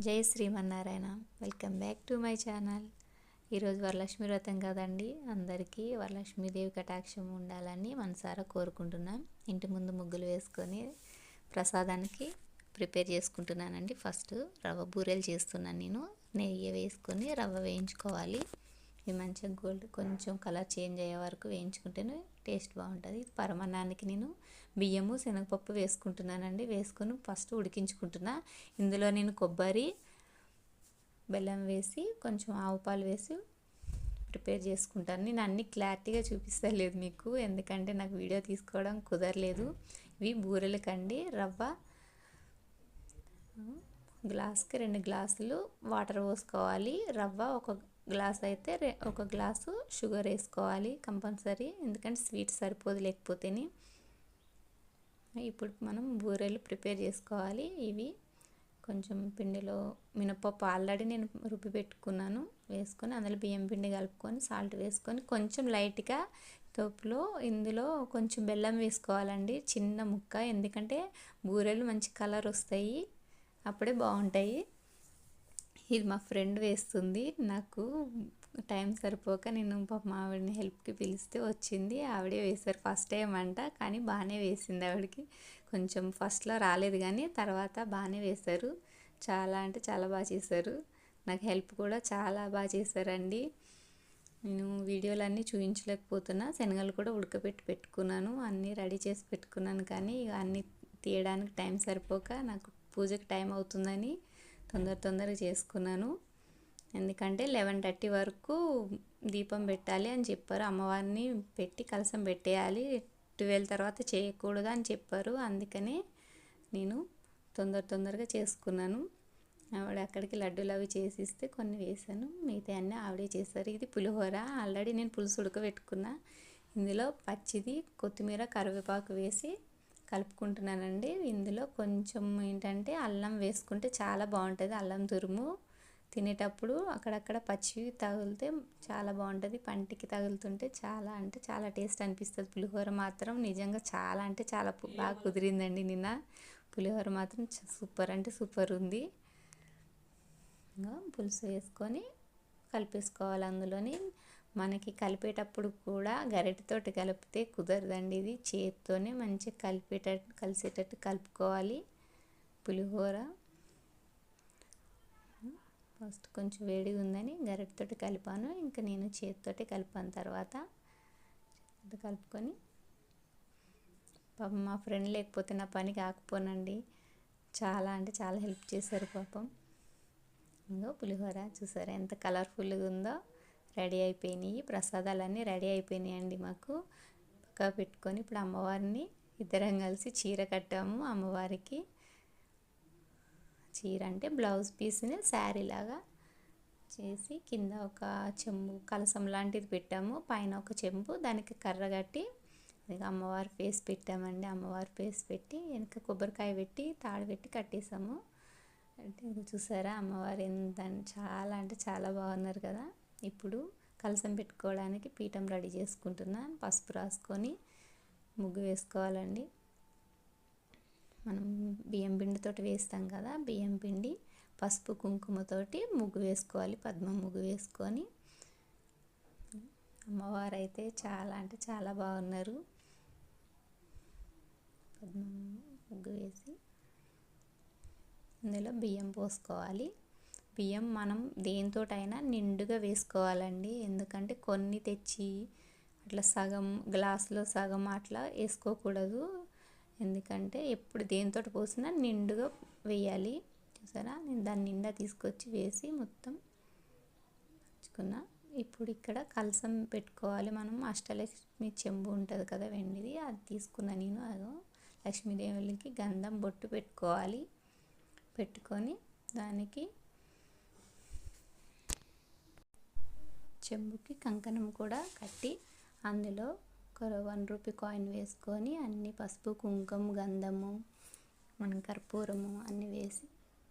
జై Srimannarayana. Welcome back to my channel ఈరోజు వరలక్ష్మి వ్రతం కదండి. అందరికీ వరలక్ష్మీదేవి కటాక్షం ఉండాలని మనసారా కోరుకుంటున్నాం. ఇంటి ముందు ముగ్గులు వేసుకొని ప్రసాదానికి ప్రిపేర్ చేసుకుంటున్నానండి. ఫస్ట్ రవ్వ బూరెలు చేస్తున్నాను నేను. నెయ్యి వేసుకొని రవ్వ వేయించుకోవాలి. ఇవి మంచిగా గోల్డ్ కొంచెం కలర్ చేంజ్ అయ్యే వరకు వేయించుకుంటేనే టేస్ట్ బాగుంటుంది. పరమాన్నానికి నేను బియ్యము శనగపప్పు వేసుకుంటున్నానండి. వేసుకొని ఫస్ట్ ఉడికించుకుంటున్నా. ఇందులో నేను కొబ్బరి బెల్లం వేసి కొంచెం ఆవు పాలు వేసి ప్రిపేర్ చేసుకుంటాను. నేను అన్ని క్లారిటీగా చూపిస్తలేదు మీకు. ఎందుకంటే నాకు వీడియో తీసుకోవడం కుదరలేదు. ఇవి బూరెలకండి రవ్వ గ్లాస్కి రెండు గ్లాసులు వాటర్ పోసుకోవాలి. రవ్వ ఒక గ్లాస్ అయితే ఒక గ్లాసు షుగర్ వేసుకోవాలి కంపల్సరీ. ఎందుకంటే స్వీట్ సరిపోదు లేకపోతేనే. ఇప్పుడు మనం బూరెలు ప్రిపేర్ చేసుకోవాలి. ఇవి కొంచెం పిండిలో మినపప్పు ఆల్రెడీ నేను రుబ్బి పెట్టుకున్నాను. వేసుకొని అందులో బియ్యం పిండి కలుపుకొని సాల్ట్ వేసుకొని కొంచెం లైట్గా తోపులో ఇందులో కొంచెం బెల్లం వేసుకోవాలండి. చిన్న ముక్క. ఎందుకంటే బూరెలు మంచి కలర్ వస్తాయి. అప్పుడే బాగుంటాయి. ఇది మా ఫ్రెండ్ వేస్తుంది. నాకు టైం సరిపోక నేను మా ఆవిడని హెల్ప్కి పిలిస్తే వచ్చింది. ఆవిడే వేశారు ఫస్ట్ టైం అంట. కానీ బాగానే వేసింది ఆవిడకి. కొంచెం ఫస్ట్లో రాలేదు కానీ తర్వాత బాగానే వేశారు. చాలా అంటే చాలా బాగా చేశారు. నాకు హెల్ప్ కూడా చాలా బాగా చేశారండి. నేను వీడియోలన్నీ చూపించలేకపోతున్నా శనగలు కూడా ఉడకబెట్టి పెట్టుకున్నాను. అన్నీ రెడీ చేసి పెట్టుకున్నాను కానీ ఇక అన్నీ తీయడానికి టైం సరిపోక నాకు పూజకి టైం అవుతుందని తొందర తొందరగా చేసుకున్నాను. ఎందుకంటే లెవెన్ థర్టీ వరకు దీపం పెట్టాలి అని చెప్పారు. అమ్మవారిని పెట్టి కలసం పెట్టేయాలి. ట్వెల్వ్ తర్వాత చేయకూడదు అని చెప్పారు. అందుకనే నేను తొందర తొందరగా చేసుకున్నాను. ఆవిడ అక్కడికి లడ్డూలు అవి చేసిస్తే కొన్ని వేసాను మిగతా అన్నీ ఆవిడే చేశారు. ఇది పులిహోర. ఆల్రెడీ నేను పులుసు ఉడకబెట్టుకున్నా. ఇందులో పచ్చిది కొత్తిమీర కరివేపాకు వేసి కలుపుకుంటున్నానండి. ఇందులో కొంచెం ఏంటంటే అల్లం వేసుకుంటే చాలా బాగుంటుంది. అల్లం తురుము తినేటప్పుడు అక్కడక్కడ పచ్చివి తగిలితే చాలా బాగుంటుంది. పంటికి తగులుతుంటే చాలా అంటే చాలా టేస్ట్ అనిపిస్తుంది. పులిహోర మాత్రం నిజంగా చాలా అంటే చాలా బాగా కుదిరిందండి నిన్న. పులిహోర మాత్రం సూపర్ అంటే సూపర్ ఉంది. ఇంకా పులుసు వేసుకొని కలిపేసుకోవాలి అందులోని. మనకి కలిపేటప్పుడు కూడా గరిటతో కలిపితే కుదరదండి ఇది. చేతితోనే మంచిగా కలిపేటట్టు కలిసేటట్టు కలుపుకోవాలి. పులిహోర. ఫస్ట్ కొంచెం వేడిగా ఉందని గరిటతోటి కలిపాను. ఇంకా నేను చేతితోటి కలిపాను తర్వాత. కలుపుకొని. పాపం మా ఫ్రెండ్ లేకపోతే నా పని కాకపోనండి. చాలా అంటే చాలా హెల్ప్ చేశారు పాపం. ఇంకో పులిహోర చూసారా ఎంత కలర్ఫుల్గా ఉందో. రెడీ అయిపోయినాయి. ప్రసాదాలన్నీ రెడీ అయిపోయినాయి అండి మాకు. పక్క పెట్టుకొని ఇప్పుడు అమ్మవారిని ఇద్దరం కలిసి చీర కట్టాము అమ్మవారికి. చీర అంటే బ్లౌజ్ పీస్ని శారీ లాగా చేసి కింద ఒక చెంబు కలసం లాంటిది పెట్టాము. పైన ఒక చెంబు దానికి కర్ర కట్టి అమ్మవారి ఫేస్ పెట్టామండి. అమ్మవారి ఫేస్ పెట్టి వెనక కొబ్బరికాయ పెట్టి తాడు పెట్టి కట్టేసాము. అంటే చూసారా అమ్మవారు ఎంత చాలా అంటే చాలా బాగున్నారు కదా. ఇప్పుడు కలసం పెట్టుకోవడానికి పీఠం రెడీ చేసుకుంటున్నాను పసుపు రాసుకొని ముగ్గు వేసుకోవాలండి. మనం బియ్యం పిండితోటి వేస్తాం కదా బియ్యం పిండి పసుపు కుంకుమతోటి ముగ్గు వేసుకోవాలి. పద్మ ముగ్గు వేసుకొని. అమ్మవారు అయితే చాలా అంటే చాలా బాగున్నారు. పద్మ ముగ్గు వేసి ఇందులో బియ్యం పోసుకోవాలి. బియ్యం మనం దేనితోటైనా నిండుగా వేసుకోవాలండి. ఎందుకంటే కొన్ని తెచ్చి అట్లా సగం గ్లాసులో సగం అట్లా వేసుకోకూడదు. ఎందుకంటే ఎప్పుడు దేనితో పోసినా నిండుగా వేయాలి. చూసారా? నేను దాన్ని నిండా తీసుకొచ్చి వేసి మొత్తం ఉంచుకున్నా ఇప్పుడు ఇక్కడ కలసం పెట్టుకోవాలి మనం. అష్టలక్ష్మి చెంబు ఉంటుంది కదా వెండిది. అది తీసుకున్నా నేను అదో లక్ష్మీదేవులకి గంధం బొట్టు పెట్టుకోవాలి. పెట్టుకొని దానికి చెంబుకి కంకణం కూడా కట్టి అందులో ఒక వన్ రూపీ కాయిన్ వేసుకొని అన్ని పసుపు కుంకుమ గంధము మన కర్పూరము అన్నీ వేసి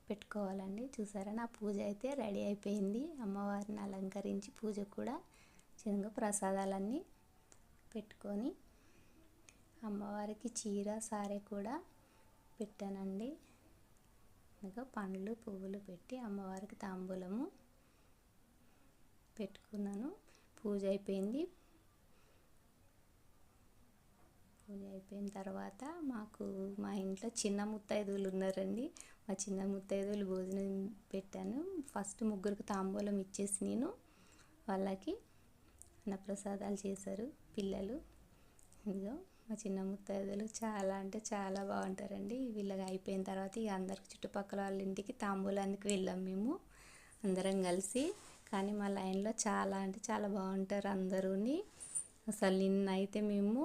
పెట్టుకోవాలండి. చూసారా? నా పూజ అయితే రెడీ అయిపోయింది. అమ్మవారిని అలంకరించి పూజ కూడా చిన్నగా ప్రసాదాలన్నీ పెట్టుకొని అమ్మవారికి చీర సారే కూడా పెట్టానండి. ఇంకా పండ్లు పువ్వులు పెట్టి అమ్మవారికి తాంబూలము పెట్టుకున్నాను. పూజ అయిపోయింది. పూజ అయిపోయిన తర్వాత మాకు మా ఇంట్లో చిన్న ముత్తైదువులు ఉన్నారండి. మా చిన్న ముత్తైదువులు భోజనం పెట్టాను. ఫస్ట్ ముగ్గురికి తాంబూలం ఇచ్చేసి నేను వాళ్ళకి అన్నప్రసాదాలు చేశారు పిల్లలు. ఇదిగో మా చిన్న ముత్తైదులు చాలా అంటే చాలా బాగుంటారండి. వీళ్ళకి అయిపోయిన తర్వాత ఇక అందరికి చుట్టుపక్కల వాళ్ళ ఇంటికి తాంబూలానికి వెళ్ళాం మేము. అందరం కలిసి కానీ మా లైన్లో చాలా అంటే చాలా బాగుంటారు అందరూని. అసలు నిన్న అయితే మేము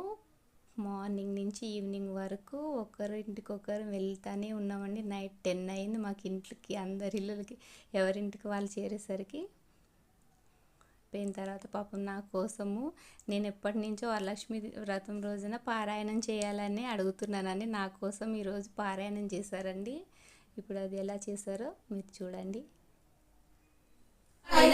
మార్నింగ్ నుంచి ఈవినింగ్ వరకు ఒకరి ఇంటికి వెళ్తానే ఉన్నామండి. నైట్ టెన్ అయింది మాకు ఇంట్లోకి అందరి ఇళ్ళకి ఎవరింటికి వాళ్ళు చేరేసరికి. అయిపోయిన తర్వాత పాపం నా కోసము నేను ఎప్పటి నుంచో వరలక్ష్మి వ్రతం రోజున పారాయణం చేయాలని అడుగుతున్నానని నా కోసం ఈరోజు పారాయణం చేశారండి. ఇప్పుడు అది ఎలా చేశారో మీరు చూడండి.